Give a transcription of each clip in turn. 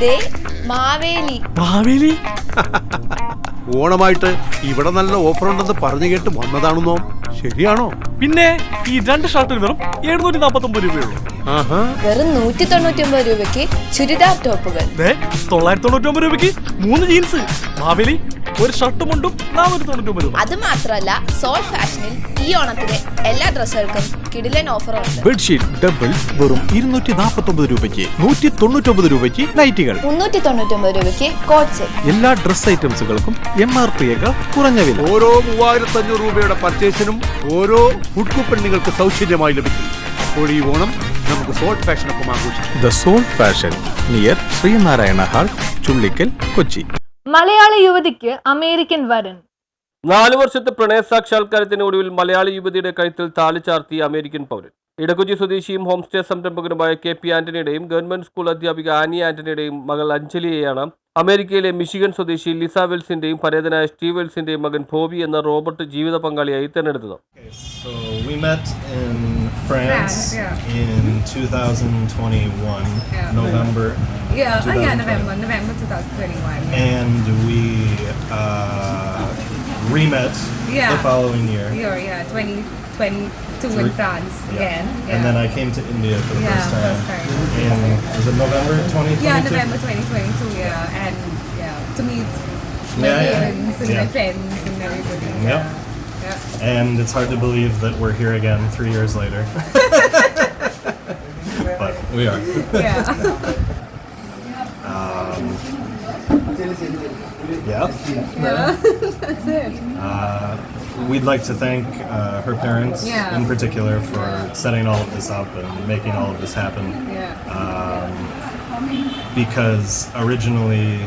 ദേ മാവേലി. മാവേലി? ഓണമായിട്ട് ഇവിടെ നല്ല ഓഫർ ഉണ്ടെന്ന് പറഞ്ഞു കേട്ട് വന്നതാണെന്നോ? ശരിയാണോ? പിന്നെ ഈ രണ്ട് ഷർട്ടിന് വെറും എഴുന്നൂറ്റി നാപ്പത്തി ഒമ്പത് രൂപയുള്ളൂ വെറും നൂറ്റി തൊണ്ണൂറ്റി ഒമ്പത് രൂപയ്ക്ക് ചുരിദാർ ടോപ്പുകൾ. തൊള്ളായിരത്തി തൊണ്ണൂറ്റി ഒമ്പത് രൂപയ്ക്ക് മൂന്ന് ജീൻസ് മാവേലി ഒരു ഷർട്ടും മുണ്ടും നാനൂറ്റി തൊണ്ണൂറ്റി ഒമ്പത് രൂപ. അത് മാത്രമല്ല സോൾ ഫാഷനിൽ ഈ ഓണത്തിന് എല്ലാ ഡ്രസ്സുകൾക്കും കിടിലൻ ഓഫറുണ്ട്. ബെഡ്ഷീറ്റ് ഡബിൾ വെറും ഇരുന്നൂറ്റി നാൽപ്പത്തി ഒമ്പത് രൂപയ്ക്ക് നൂറ്റി തൊണ്ണൂറ്റി ഒമ്പത് രൂപയ്ക്ക് നൈറ്റികൾ. മുന്നൂറ്റി തൊണ്ണൂറ്റി ഒമ്പത് രൂപയ്ക്ക് കോട്ട്സ് എല്ലാ ഡ്രസ് ഐറ്റംസുകൾക്കും എം ആർ പിയേക്കാൾ കുറഞ്ഞ വില. ഓരോ മൂവായിരത്തി അഞ്ഞൂറ് രൂപയുടെ പർച്ചേസിനും ഓരോ ഫുഡ് കൂപ്പൺ നിങ്ങൾക്ക് സൗജന്യമായി ലഭിക്കും. അപ്പോൾ ഈ ഓണം നമുക്ക് സോൾട്ട് ഫാഷനൊപ്പം ആഘോഷിക്കാം the Soul Fashion near Sreenarayana Hall Chullickal Kochi. Malayali യുവതിക്ക് അമേരിക്കൻ വരൻ. നാലു വർഷത്തെ പ്രണയ സാക്ഷാത്കാരത്തിന് ഒടുവിൽ മലയാളി യുവതിയുടെ കഴുത്തിൽ താലി ചാർത്തി അമേരിക്കൻ പൗരൻ. ഇടക്കൊച്ചി സ്വദേശിയും ഹോം സ്റ്റേ സംരംഭകനുമായ കെ പി ആന്റണിയുടെയും ഗവൺമെന്റ് സ്കൂൾ അധ്യാപിക ആനി ആന്റണിയുടെയും മകൾ അഞ്ജലിയെയാണ് അമേരിക്കയിലെ മിഷിഗൻ സ്വദേശി ലിസ വെൽസിന്റെയും പരേതനായ സ്റ്റീവ് വെൽസിന്റെയും മകൻ ഭോബി എന്ന റോബർട്ട് ജീവിത പങ്കാളിയായി തെരഞ്ഞെടുത്തത് we met in France, in 2021, November, Yeah, oh, yeah, 2020. November, November 2021. and we uh, re-met Yeah. the following year. Year, yeah, 2022 in Three- France Yeah. again. Yeah. And then I came to India for the Yeah, first time. first time. In was it November 2022? yeah, November 2022, yeah, and yeah, to meet my Yeah, yeah. parents and Yeah. my friends and everybody. Yep. Yeah. Yeah. And it's hard to believe that we're here again three years later. but we are. Yeah. Yeah. yeah. That's it. Uh, we'd like to thank uh, her parents Yeah. in particular for setting all of this up and making all of this happen. Yeah. Um, because originally,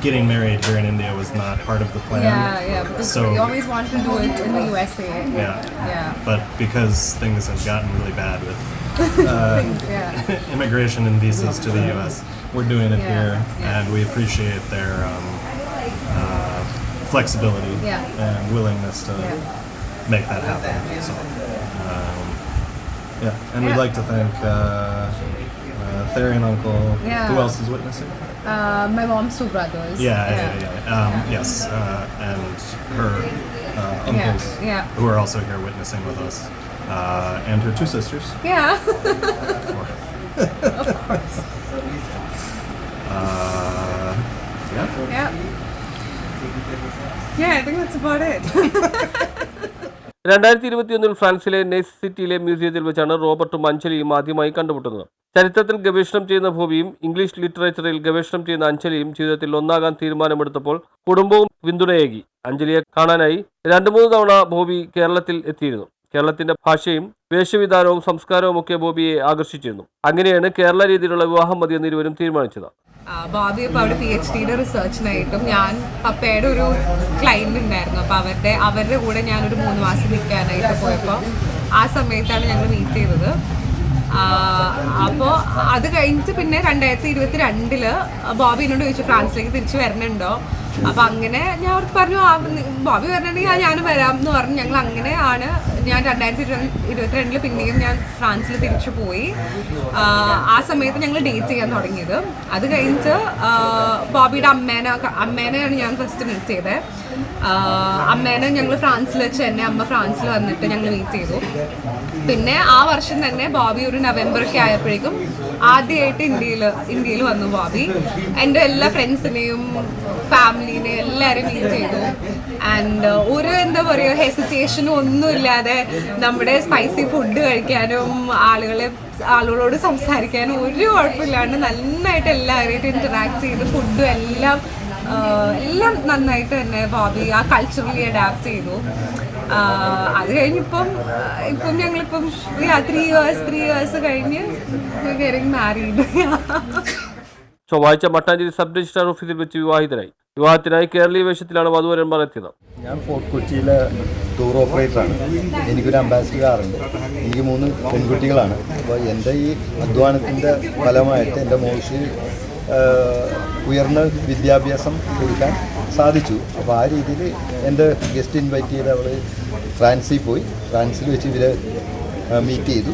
getting married here in India was not part of the plan. Yeah, yeah, because So- we always wanted to do it in the USA. Yeah. Yeah. But because things have gotten really bad with uh, Things, yeah. immigration and visas to the U.S. We're doing it Yeah, here, yeah. and we appreciate their um, uh, flexibility and willingness to make that happen. So, um, yeah, and we'd like to thank uh, uh, Therry and Uncle. Yeah. Who else is witnessing? Uh, my mom's two brothers. Yeah, yeah, yeah. yeah. yeah. Um, yeah. Yes, uh, and her uh, uncles, yeah. who are also here witnessing with us, uh, and her two sisters. Yeah. Uh, yeah. yeah. Yeah, I think that's about it. രണ്ടായിരത്തി ഇരുപത്തിയൊന്നിൽ ഫ്രാൻസിലെ നെസ് സിറ്റിയിലെ മ്യൂസിയത്തിൽ വെച്ചാണ് റോബർട്ടും അഞ്ജലിയും ആദ്യമായി കണ്ടുമുട്ടുന്നത് ചരിത്രത്തിൽ ഗവേഷണം ചെയ്യുന്ന ഭൂമിയും ഇംഗ്ലീഷ് ലിറ്ററേച്ചറിൽ ഗവേഷണം ചെയ്യുന്ന അഞ്ജലിയും ജീവിതത്തിൽ ഒന്നാകാൻ തീരുമാനമെടുത്തപ്പോൾ കുടുംബവും പിന്തുണയേകി. അഞ്ജലിയെ കാണാനായി രണ്ടു മൂന്ന് തവണ ഭൂമി കേരളത്തിൽ എത്തിയിരുന്നു. കേരളത്തിന്റെ ഭാഷയും വേഷവിധാനവും സംസ്കാരവും ഒക്കെ ബോബിയെ ആകർഷിച്ചിരുന്നു. അങ്ങനെയാണ് കേരള രീതിയിലുള്ള വിവാഹം മതി ഇരുവരും തീരുമാനിച്ചത്. ഭാവി അപ്പോൾ അവിടെ പി എച്ച് ഡിയുടെ റിസർച്ചിനായിട്ടും ഞാൻ പപ്പയുടെ ഒരു ക്ലയന്റ് ഉണ്ടായിരുന്നു. അപ്പോൾ അവരുടെ അവരുടെ കൂടെ ഞാനൊരു മൂന്ന് മാസം നിൽക്കാനായിട്ട് പോയപ്പോൾ ആ സമയത്താണ് ഞങ്ങൾ മീറ്റ് ചെയ്തത്. അപ്പോൾ അത് കഴിഞ്ഞിട്ട് പിന്നെ രണ്ടായിരത്തി ഇരുപത്തി രണ്ടിൽ ബോബി എന്നോട് ചോദിച്ചു ഫ്രാൻസിലേക്ക് തിരിച്ചു വരണുണ്ടോ? അപ്പം അങ്ങനെ ഞാൻ അവർക്ക് പറഞ്ഞു ഭാവി പറഞ്ഞിട്ടുണ്ടെങ്കിൽ ഞാനും വരാം എന്ന് പറഞ്ഞു. ഞങ്ങൾ അങ്ങനെ ആണ് ഞാൻ രണ്ടായിരത്തി ഇരുപത്തിരണ്ടിൽ പിന്നെയും ഞാൻ ഫ്രാൻസിൽ തിരിച്ചു പോയി. ആ, സമയത്ത് ഞങ്ങൾ ഡേറ്റ് ചെയ്യാൻ തുടങ്ങിയത്. അത് കഴിഞ്ഞിട്ട് ആ, ബോബിയുടെ അമ്മേനെ അമ്മേനെയാണ് ഞാൻ ഫസ്റ്റ് മീറ്റ് ചെയ്തത് അമ്മേനെ ഞങ്ങൾ ഫ്രാൻസിൽ വെച്ച് എന്നെ അമ്മ ഫ്രാൻസിൽ വന്നിട്ട് ഞങ്ങൾ മീറ്റ് ചെയ്തു. പിന്നെ ആ വർഷം തന്നെ ബോബി ഒരു നവംബറൊക്കെ ആയപ്പോഴേക്കും ആദ്യമായിട്ട് ഇന്ത്യയിൽ ഇന്ത്യയിൽ വന്നു ബോബി. എന്റെ എല്ലാ ഫ്രണ്ട്സിനെയും ഫാമിലിനെയും എല്ലാവരും മീറ്റ് ചെയ്തു. ആൻഡ് ഒരു എന്താ പറയുക ഹെസിറ്റേഷനും ഒന്നുമില്ലാതെ നമ്മുടെ സ്പൈസി ഫുഡ് കഴിക്കാനും ആളുകളെ ആളുകളോട് സംസാരിക്കാനും ഒരു കുഴപ്പമില്ലാണ്ട് നന്നായിട്ട് എല്ലാവരുമായിട്ട് ഇന്ററാക്ട് ചെയ്ത് ഫുഡും എല്ലാം എല്ലാം നന്നായിട്ട് തന്നെ ബോബി ആ കൾച്ചറലി അഡാപ്റ്റ് ചെയ്തു. ആഹ് അത് കഴിഞ്ഞിപ്പം ഇപ്പം ഞങ്ങളിപ്പം ത്രീ ഇയേഴ്സ് ത്രീ ഇയേഴ്സ് കഴിഞ്ഞ് മാരീഡ് ചൊവ്വാഴ്ച മട്ടാഞ്ചേരി സബ് രജിസ്ട്രാർ ഓഫീസിൽ വെച്ച് വിവാഹിതരായി. വിവാഹത്തിനായി കേരളീയ വേഷത്തിലാണ് വധുവരന്മാർ എത്തിയത്. ഞാൻ ഫോർട്ട് കൊച്ചിയിലെ ടൂർ ഓപ്പറേറ്ററാണ്. എനിക്കൊരു അംബാസിഡർ കാറുണ്ട്. എനിക്ക് മൂന്ന് പെൺകുട്ടികളാണ്. അപ്പോൾ എന്റെ ഈ അധ്വാനത്തിന്റെ ഫലമായിട്ട് എന്റെ മോൾക്ക് ഉയർന്ന വിദ്യാഭ്യാസം കൊടുക്കാൻ സാധിച്ചു. അപ്പോൾ ആ രീതിയിൽ എന്റെ ഗസ്റ്റ് ഇൻവൈറ്റ് ചെയ്ത് അവൾ ഫ്രാൻസിൽ പോയി. ഫ്രാൻസിൽ വെച്ച് ഇവർ മീറ്റ് ചെയ്തു.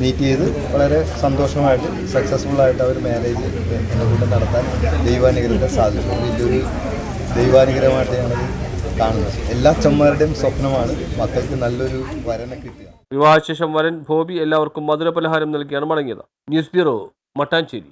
മീറ്റ് ചെയ്ത് വളരെ സന്തോഷമായിട്ട് സക്സസ്ഫുള്ളായിട്ട് അവർ മാരേജ് എന്നെ കൂടെ നടത്താൻ ദൈവാനുഗ്രഹത്തെ സാധിച്ചു. വലിയൊരു ദൈവാനുഗ്രഹമായിട്ട് ഞങ്ങൾ കാണുന്നത്. എല്ലാ ചമ്മാരുടെയും സ്വപ്നമാണ് മക്കൾക്ക് നല്ലൊരു വരനെ കിട്ടുക. വിവാഹശേഷം വരൻ ഭോബി എല്ലാവർക്കും മധുരപലഹാരം നൽകിയാണ് മടങ്ങിയത്. News bureau Mattancherry.